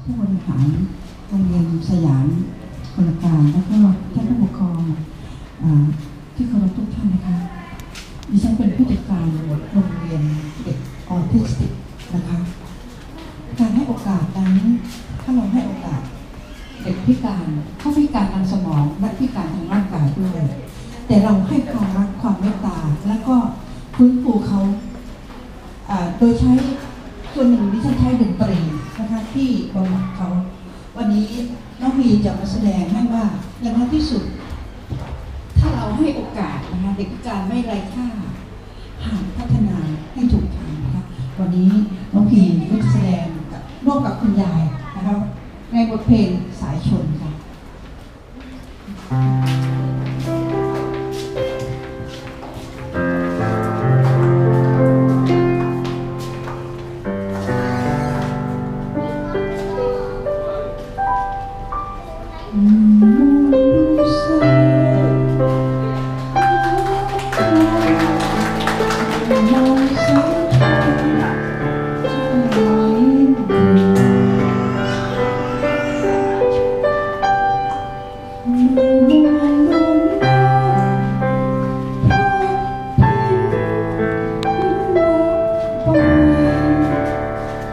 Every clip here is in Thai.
ผู้บริหารโรงเรียนสยามกลการแล้วก็ท่านผู้ปกครองที่เคารพทุกท่านนะคะดิฉันเป็นผู้จัดการโรงเรียนเด็กออทิสติกนะคะการให้โอกาสนั้นถ้าเราให้โอกาสเด็กพิการเขาพิการทางสมองและพิการทางร่างกายด้วย แต่เราให้ความรักความเมตตาแล้วก็ฟื้นฟูเขาอ่าโดยใช้ส่วนหนึ่งที่ฉันใช้ดนตรีนะคะที่บำบัดเขา วันนี้น้องมีจะมาแส ดงให้ว่าอย่างน้อยที่สุด ถ้าเราให้โอกาสนะคะเด็กการไม่ไร้ค่าหากพัฒนาให้ถูกทางนะคะวันนี้น้องพีก็จะแสดงร่วมกับคุณยายนะคะในบทเพลงสายชนค่ะ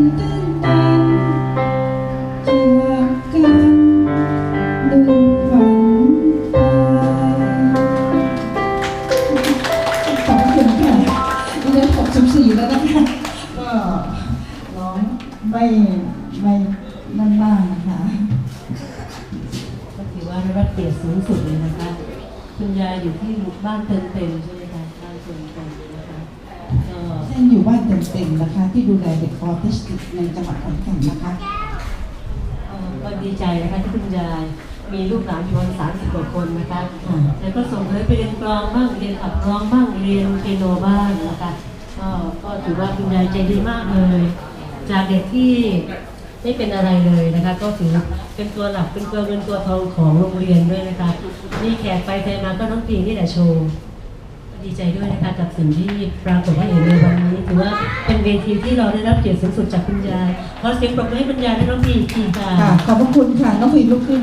นตื่นตันจากกันลืมฝันไปขอบคุณค่ะดิฉันหกสิบสี่แล้วนะคะก็ร้องไม่ไม่นั่นบ้างนะคะก็ถือว่าได้รับเกียรติสูงสุดเลยนะคะคุณยายอยู่ที่บ้านเติมเต็มใช่ไหมคะบ้านเติมเต็ม นะคะก็เส้นอยู่บ้านเต็มๆนะคะ ที่ดูแลเด็กออทิสติกในจังหวัดขอนแก่นนะคะเอ่อก็ดีใจนะคะที่คุณยายมีลูกหลานอยู่ประมาณสามสิบกว่าคนนะคะค่ะแล้วก็ส่งเลยไปเรียนกลองบ้างเรียนขับร้องบ้างเรียนเปียโนบ้างนะคะก็ก็ถือว่าคุณยายใจดีมากเลย จากเด็กที่ไม่เป็นอะไรเลยนะคะ ก็ถือเป็นตัวหลักเป็นตัวเงินตัวทองของโรงเรียนด้วยนะคะนี่แขกไปแขกมาก็น้องปีนี่แหละโชว์ ดีใจด้วยนะคะกับสิ่งที่ปรากฏให้เห็นในวันนี้ถือว่าเป็นเวทีที่เราได้รับเกียรติสูงสุดจากคุณยายขอเสียงปรบมือให้คุณยายและน้องพีอีกทีค่ะ ค่ะขอบพระคุณค่ะ น้องพีลุกขึ้น